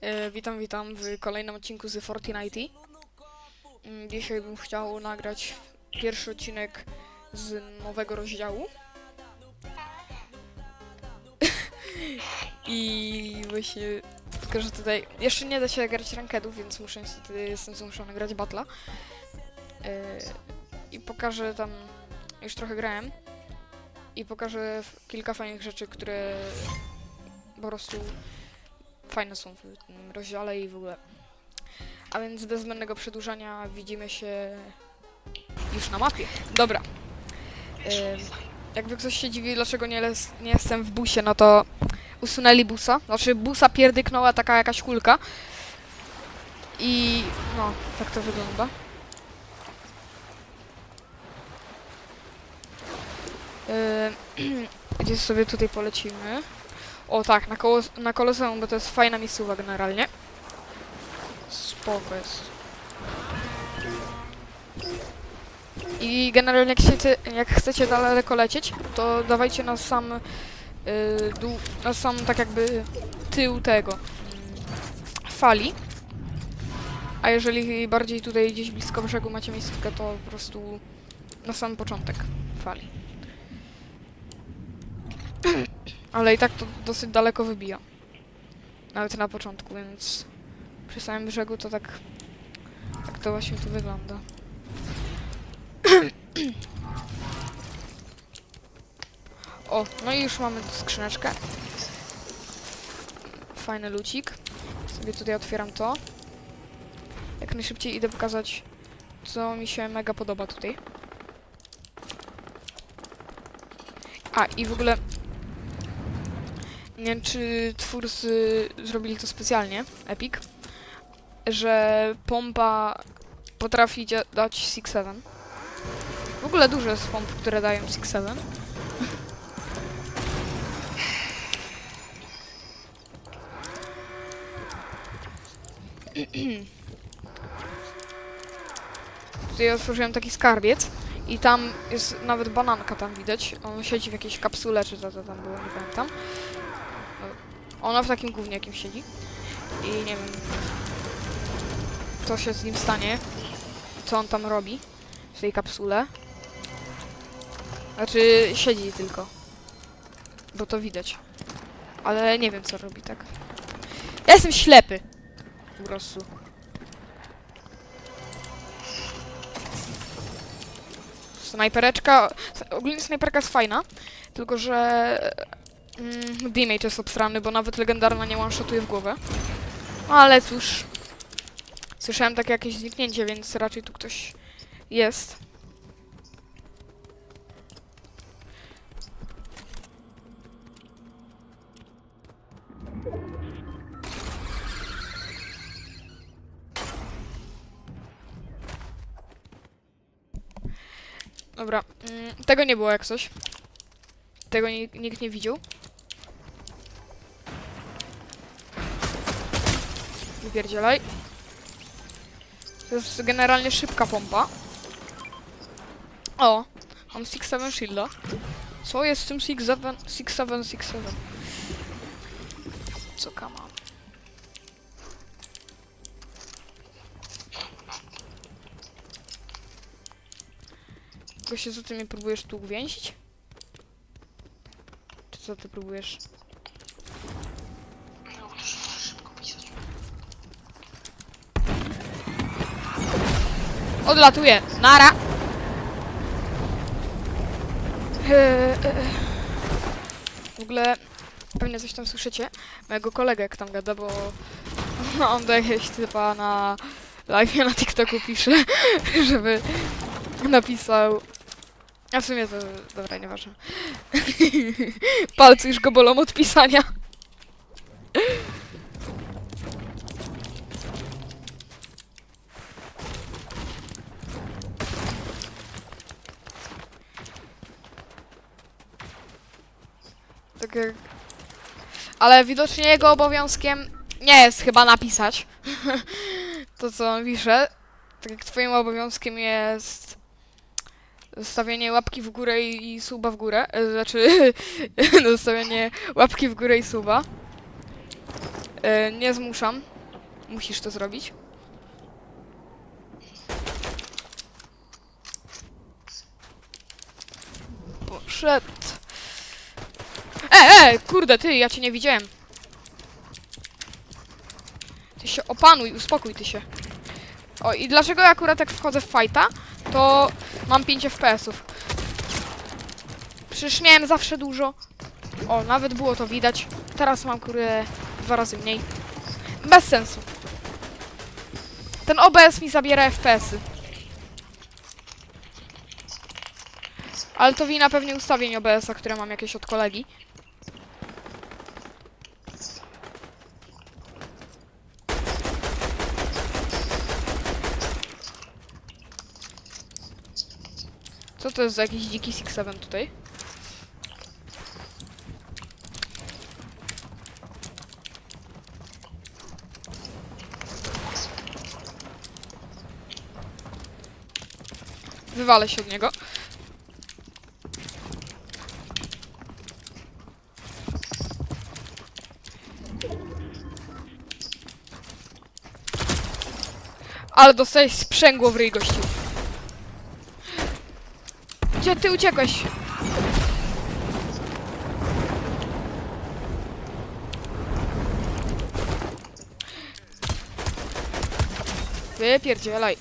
E, witam, witam w kolejnym odcinku z Fortnite. Mm, Dzisiaj bym chciał nagrać pierwszy odcinek z nowego rozdziału. I właśnie, tylko że tutaj jeszcze nie da się grać rankedów, więc muszę niestety, jestem zmuszony grać batla. E, I pokażę tam, już trochę grałem. I pokażę kilka fajnych rzeczy, które po prostu fajne są w tym rozdziale i w ogóle. A więc bez zbędnego przedłużania widzimy się już na mapie. Dobra. Jakby ktoś się dziwi, dlaczego nie, les, nie jestem w busie, no to usunęli busa. Znaczy busa pierdyknęła taka jakaś kulka. I no, tak to wygląda. Gdzie sobie tutaj polecimy? O tak, na, koło, na bo to jest fajna miejscowa generalnie. Spoko jest. I generalnie jak chcecie, jak chcecie daleko lecieć, to dawajcie na sam y, dół, na sam tak jakby tył tego mm, fali. A jeżeli bardziej tutaj gdzieś blisko brzegu macie miejscówkę, to po prostu na sam początek fali. Ale i tak to dosyć daleko wybija. Nawet na początku, więc przy samym brzegu to tak. Tak to właśnie tu wygląda. O, no i już mamy tu skrzyneczkę. Fajny lucik. Sobie tutaj otwieram to. Jak najszybciej idę pokazać, co mi się mega podoba tutaj. A, i w ogóle nie wiem, czy twórcy zrobili to specjalnie, Epic, że pompa potrafi dać 6-7. W ogóle dużo jest pomp, które dają 6-7. Tutaj otworzyłem taki skarbiec i tam jest nawet bananka tam widać. On siedzi w jakiejś kapsule, czy co to tam było, nie pamiętam. Ona w takim gównie jakimś siedzi. I nie wiem, co się z nim stanie. Co on tam robi w tej kapsule. Znaczy, siedzi tylko. Bo to widać. Ale nie wiem, co robi, tak. Ja jestem ślepy. Po prostu. Snajpereczka. Ogólnie snajperka jest fajna. Tylko, że Mm, damage jest obstrany, bo nawet legendarna nie one-shotuje w głowę. Ale cóż. Słyszałem takie jakieś zniknięcie, więc raczej tu ktoś jest. Dobra, mm, tego nie było jak coś. Tego ni- nikt nie widział. Wypierdzielaj. To jest generalnie szybka pompa. O, mam 6-7 shielda. Co jest w tym 6-7, 6-7, 6-7? Co kama? Goście, co ty mnie próbujesz tu uwięzić? Czy co ty próbujesz? Odlatuje. Nara. Eee, e, e. W ogóle pewnie coś tam słyszycie. Mojego kolegę jak tam gada, bo on do jakiegoś typa na live na TikToku pisze, żeby napisał. A w sumie to dobra, nieważne. Palce już go bolą od pisania. Tak. Ale widocznie jego obowiązkiem nie jest chyba napisać to, co on pisze. Tak jak twoim obowiązkiem jest zostawienie łapki w górę i, i suba w górę. E, Znaczy, zostawienie łapki w górę i suba. E, nie zmuszam. Musisz to zrobić. Kurde, ty, ja cię nie widziałem. Ty się opanuj, uspokój ty się. O, i dlaczego ja akurat jak wchodzę w fighta, to mam 5 FPS-ów. Przecież miałem zawsze dużo. O, nawet było to widać. Teraz mam kurde dwa razy mniej. Bez sensu. Ten OBS mi zabiera FPS-y. Ale to wina pewnie ustawień OBS-a, które mam jakieś od kolegi. Co to jest za jakiś dziki Six Seven tutaj? Wywalę się od niego. Ale dostałeś sprzęgło w ryj, gościu. Ty uciekłeś? Wypierdzielaj.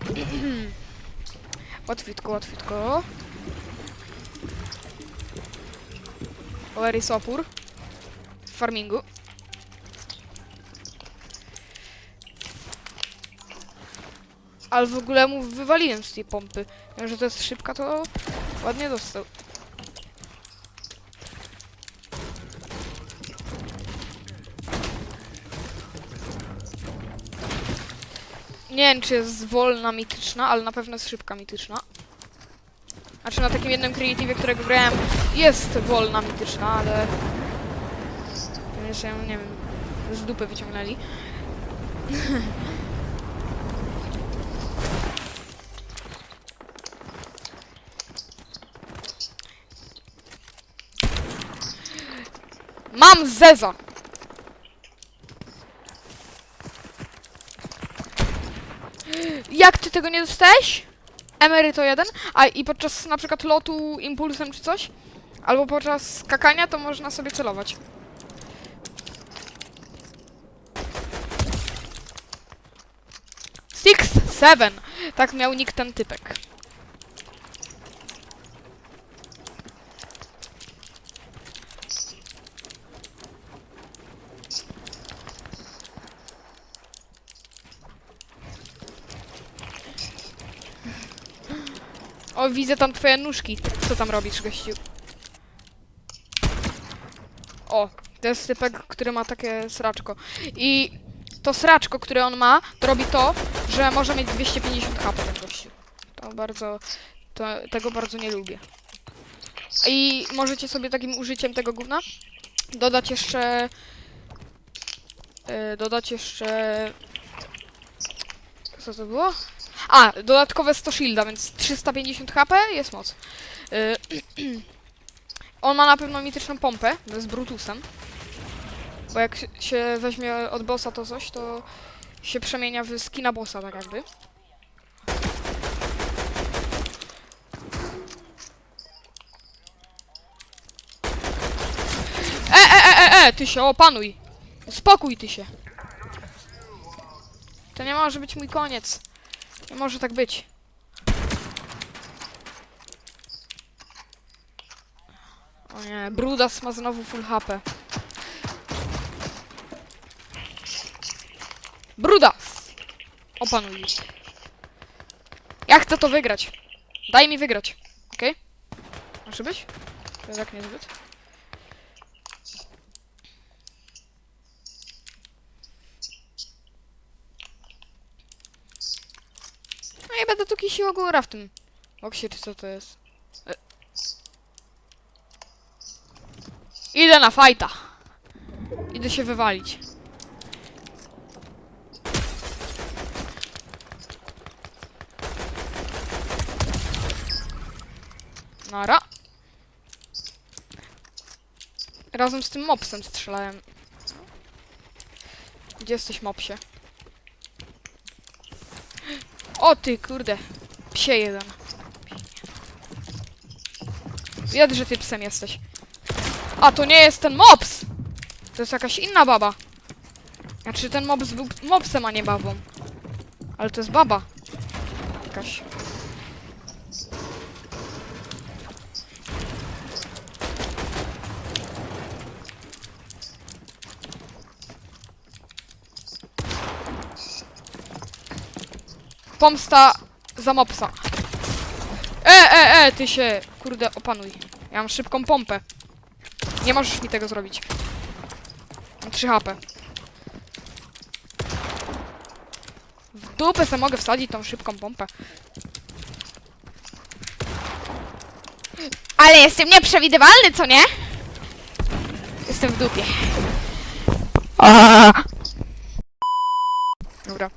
Łatwitko, łatwitko. Where is opór? W farmingu. Ale w ogóle mu wywaliłem z tej pompy. Mimo, że to jest szybka, to ładnie dostał. Nie wiem, czy jest wolna mityczna, ale na pewno jest szybka mityczna. Znaczy na takim jednym creative, którego grałem, jest wolna mityczna, ale... Jeszcze nie wiem, z dupy wyciągnęli. Mam Zeza! Jak ty tego nie dostałeś? Emery to jeden, a i podczas na przykład lotu impulsem czy coś, albo podczas skakania to można sobie celować. Six, seven. Tak miał nick ten typek. O, widzę tam twoje nóżki. Co tam robisz, gościu? O, to jest typek, który ma takie sraczko. I to sraczko, które on ma, to robi to, że może mieć 250 HP ten gościu. To bardzo... To, tego bardzo nie lubię. I możecie sobie takim użyciem tego gówna dodać jeszcze... Yy, dodać jeszcze... Co to było? A, dodatkowe 100 shielda, więc 350 HP jest moc. Yy, on ma na pewno mityczną pompę z Brutusem. Bo jak się- się weźmie od bossa to coś, to się przemienia w skina bossa, tak jakby. E, e, e, e, e, ty się opanuj. Spokój ty się. To nie może być mój koniec. Nie może tak być. O nie, Brudas ma znowu full HP. Brudas! Opanuj. Ja chcę to wygrać. Daj mi wygrać. Okej? Może być? To tak niezbyt. No kisiła góra w tym boksie, czy co to jest. E. Idę na fajta. Idę się wywalić. Nara. Razem z tym mopsem strzelałem. Gdzie jesteś, mopsie? O ty, kurde. Psie jeden. Wiem, że ty psem jesteś. A, to nie jest ten mops! To jest jakaś inna baba. Znaczy, ten mops był mopsem, a nie babą. Ale to jest baba. Jakaś. Pomsta za mopsa. E, e, e, ty się, kurde, opanuj. Ja mam szybką pompę. Nie możesz mi tego zrobić. Mam 3 HP. W dupę se mogę wsadzić tą szybką pompę. Ale jestem nieprzewidywalny, co nie? Jestem w dupie. Dobra.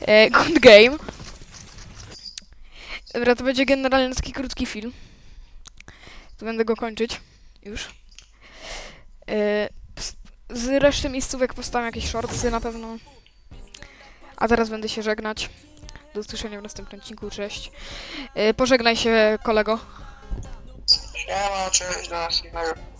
E, good game. Dobra, to będzie generalnie taki krótki film. To będę go kończyć. Już. E, z reszty miejscówek postawiam jakieś shortsy na pewno. A teraz będę się żegnać. Do usłyszenia w następnym odcinku. Cześć. E, pożegnaj się, kolego. Siema, cześć, do.